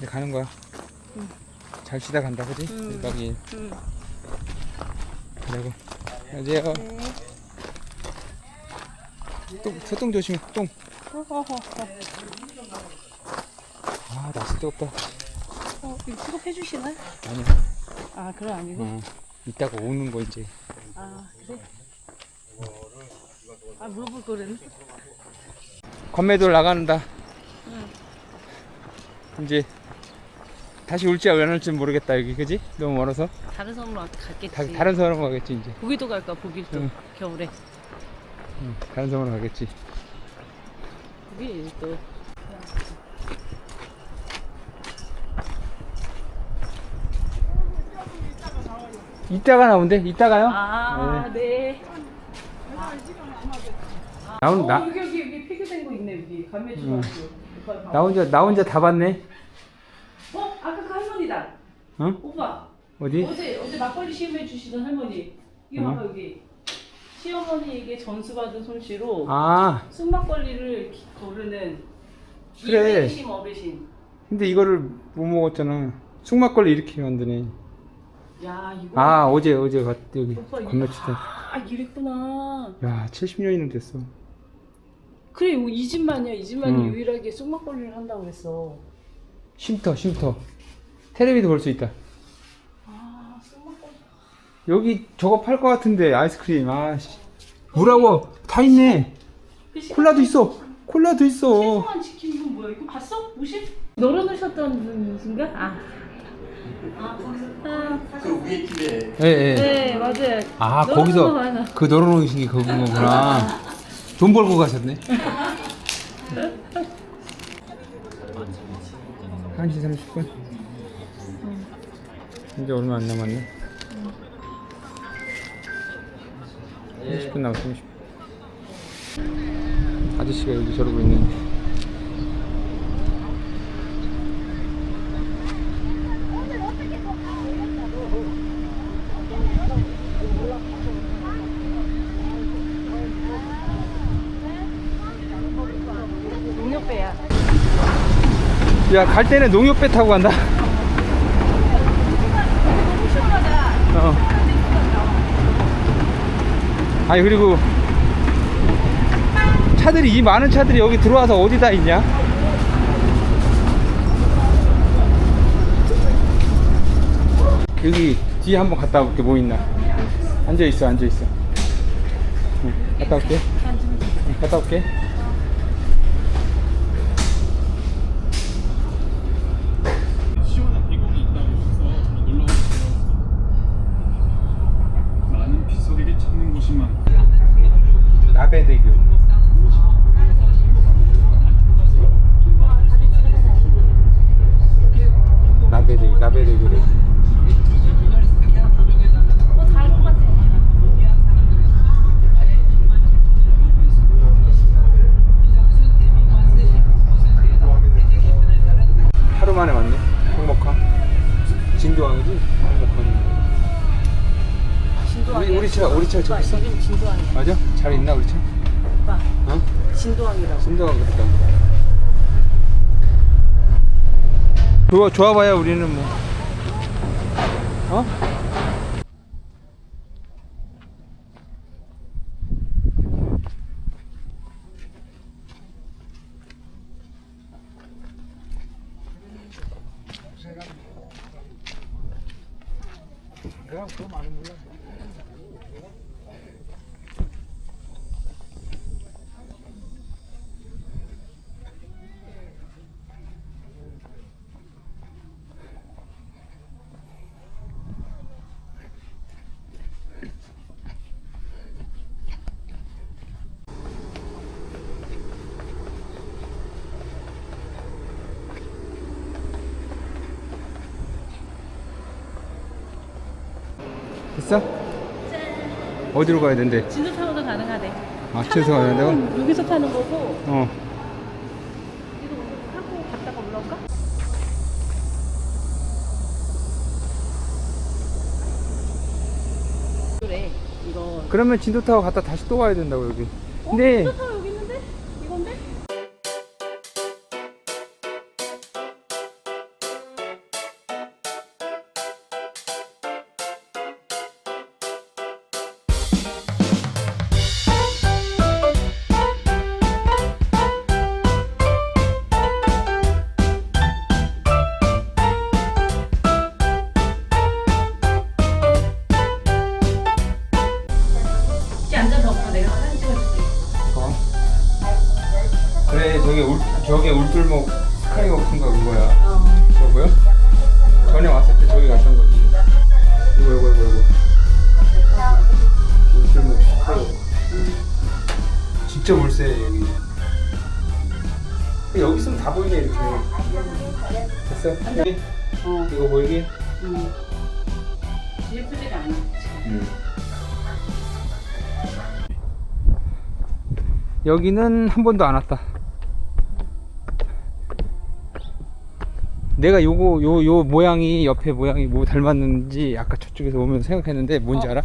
이제 가는 거야. 응. 잘 쉬다 간다, 그지? 응. 1박 2일. 응. 가자고. 안녕하세요. 네. 똥, 소똥 조심해, 똥. 어허허. 아, 나 쓸데없다. 어, 이거 픽업해 주시나요? 아니, 아, 그건 아니고. 어, 이따가 오는 거 이제. 아, 그래? 아, 물어볼 거랬네. 건매돌 나가는다. 응. 이제 다시 올지 안 올지 모르겠다, 여기, 그지? 너무 멀어서. 다른 섬으로 갔겠지. 다, 다른 섬으로 가겠지, 이제. 보기도 갈까, 보기도. 응. 겨울에. 응, 다른 섬으로 가겠지. 거기 또. 이따가 나온대? 이따가요? 아, 네. 나온, 나, 어, 여기, 여기, 여기 폐교된 거 있네, 여기. 감매주 응. 가지고. 나 혼자, 나 혼자 다 봤네. 어? 오빠. 어디? 어제 어제 막걸리 시음해 주시던 할머니 이거 어? 봐봐 여기 시어머니에게 전수받은 솜씨로 아, 순막걸리를 기- 고르는 그래. 이백심 어르신 근데 이거를 못 먹었잖아. 숙막걸리 이렇게 만드네. 야 이거 아, 어제, 어제 갔, 여기, 오빠 이거 건너칠 때. 아 이랬구나 야, 70년이나 됐어. 그래 이거 이 집만이야 이 집만이 응. 유일하게 쑥막걸리를 한다고 그랬어 쉼터, 쉼터. 테레비도 볼 수 있다. 아 여기 저거 팔 것 같은데, 아이스크림. 아, 씨. 뭐라고? 다 있네. 콜라도 있어. 콜라도 있어. 신성한 치킨 이건 뭐야 이거 봤어? 50? 널어놓으셨던 순간? 아 아, 아, 그 위에 집에 예, 예. 네 맞아요 아, 널어놓은 거 거기서 많아. 그 널어놓으신 게 그거구나. 돈 벌고 가셨네. 1시 30분. 이제 얼마 안 남았네. 30분 남았어, 30분. 아저씨가 여기 저러고 있는데. 농협배야 야, 갈 때는 농협배 타고 간다. 어. 아니, 그리고 차들이, 이 많은 차들이 여기 들어와서 어디다 있냐? 여기 뒤에 한번 갔다 올게, 뭐 있나? 앉아 있어, 앉아 있어. 응, 갔다 올게. 응, 갔다 올게. 저기 있어? 지금 진도항이야 맞아? 잘 있나, 우리 차? 오빠 어? 진도항이라고 진도항 그랬다. 좋아, 좋아봐야 우리는 뭐. 어? 됐어? 어디로 가야 된대? 진도 타고도 가능하대 아, 최소 가야 된다고? 여기서 타는 거고 어. 이거 타고 갔다가 올라올까? 그래 이거 그러면 진도 타고 갔다 다시 또 와야 된다고, 여기. 근데, 진도 타고 진짜 물세 여기. 여기 있으면 다 보이네 이렇게. 됐어? 여기? 어. 이거 보이게? 음. 예쁘지가 않아. 여기는 한 번도 안 왔다. 내가 요거 요 요 모양이 옆에 모양이 뭐 닮았는지 아까 저쪽에서 오면서 생각했는데 뭔지 어. 알아?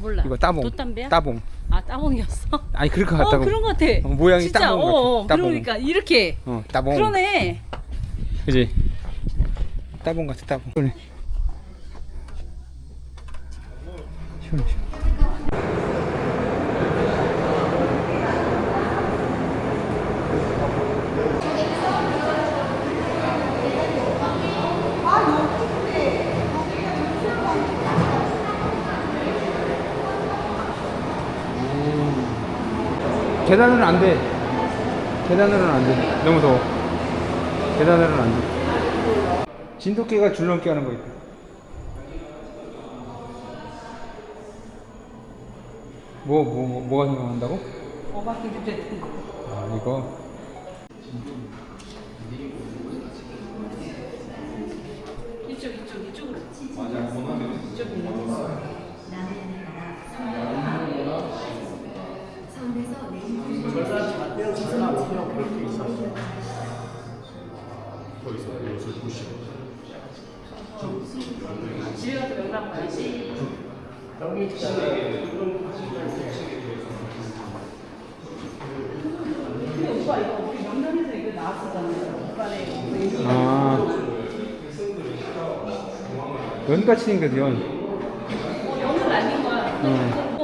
몰라. 이거 따봉. 돛담배야? 따봉. 아 따봉이었어? 아니 그럴 것어 같다고. 그런 것 같아. 어, 모양이 진짜, 따봉 어, 같아. 어, 따봉. 그러니까 이렇게. 어 따봉. 그러네. 그지? 따봉 같아 따봉. 시원해. 시원해 시원해. 계단으로는 안 돼. 계단으로는 안 돼. 너무 더워. 계단으로는 안 돼. 진돗개가 줄넘기 하는 거 있다. 뭐, 뭐, 뭐, 뭐가 생각난다고? 어바퀴도 됐던 거. 아, 이거. 이쪽 이쪽 이쪽으로. 이쪽 있는 거. 집에 가서 명랑 봐야지. 근데 오빠 이거 우리 명란에서 이거 나왔었잖아요. 오빠네. 아. 연같이 생겨서 연. 어, 영은 아닌 거야. 응. 어.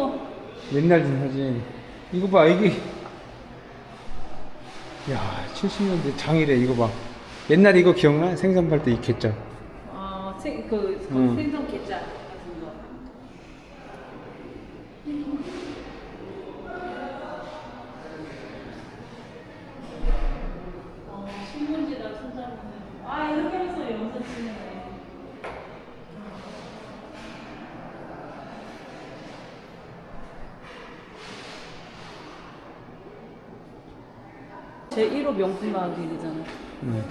옛날 좀 사진. 이거 봐, 이게. 야, 70년대 장이래, 이거 봐. 옛날에 이거 기억나? 생선 팔때 익혔죠? 어, 생, 그, 그 응. 생선 게짜 같은 거. 어, 신문지다, 천장은. 아, 이렇게 해서 영상 찍네. 제 1호 명품 가게이잖아. 응.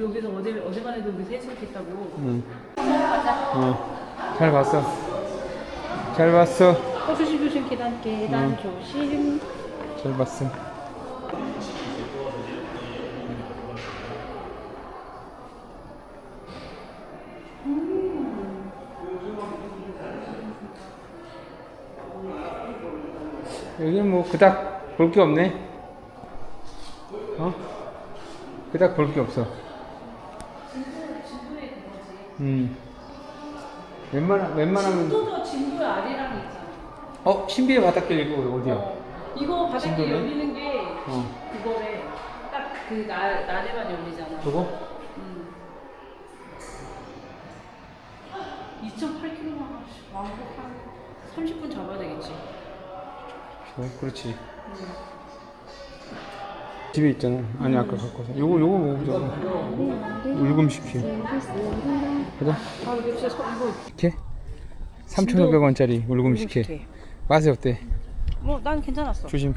여기서 어제 어제만에도 우리 세수했다고. 응. 어. 잘 봤어. 잘 봤어. 어 조심 조심 계단 계단 응. 조심. 잘 봤어. 여기는 뭐 그닥 볼 게 없네. 어? 그닥 볼게 없어. 음. 웬만하, 웬만하면 또도 진도의 아리랑이 있잖아. 어 신비의 바닷길 이거 어디야? 어, 이거 바닥에 진도네? 열리는 게 어. 그거래. 딱 그 날에만 열리잖아. 저거? 음. 2.8km만 왕복 한 30분 잡아야 되겠지. 어, 그렇지. 집에 있잖아. 아니 아까 갖고 와서. 요거 요거 먹어보자. 울금시키. 가자. 아 이거 진짜 서, 이거 이렇게 3,500원짜리 울금시키. 이렇게. 맛이 어때? 뭐 난 괜찮았어. 조심.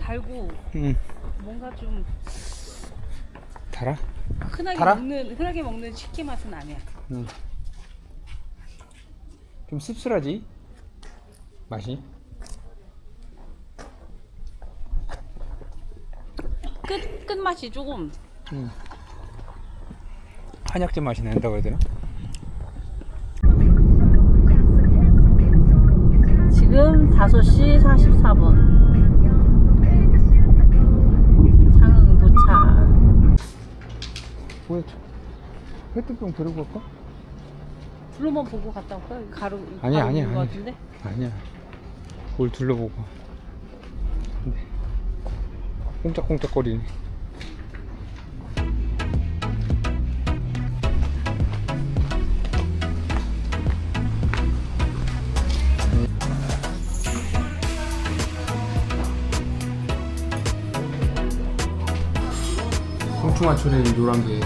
달고 응. 뭔가 좀 달아? 흔하게 달아? 먹는 흔하게 먹는 치킨 맛은 아니야. 응. 좀 씁쓸하지? 맛이? 끝 끝맛이 조금 응. 한약재 맛이 난다고 해야 되나? 지금 5시 44분. 장흥 도착. 뭐야? 페트병 들고 갈까? 둘러만 보고 갔다 올까? 가로 아니야, 가로 아니야, 있는 것 아니야. 같은데? 아니야. 뭘 둘러보고. 동충하초래 이 노란 게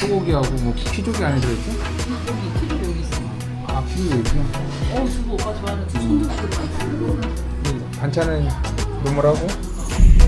소고기하고 뭐 피조개 안에 들어있죠? 여기 키로 여기 있어. 아 피조개 있구나 어, 저거 오빠 좋아하는 손톱 들어가 있어. 이 반찬은 노멀하고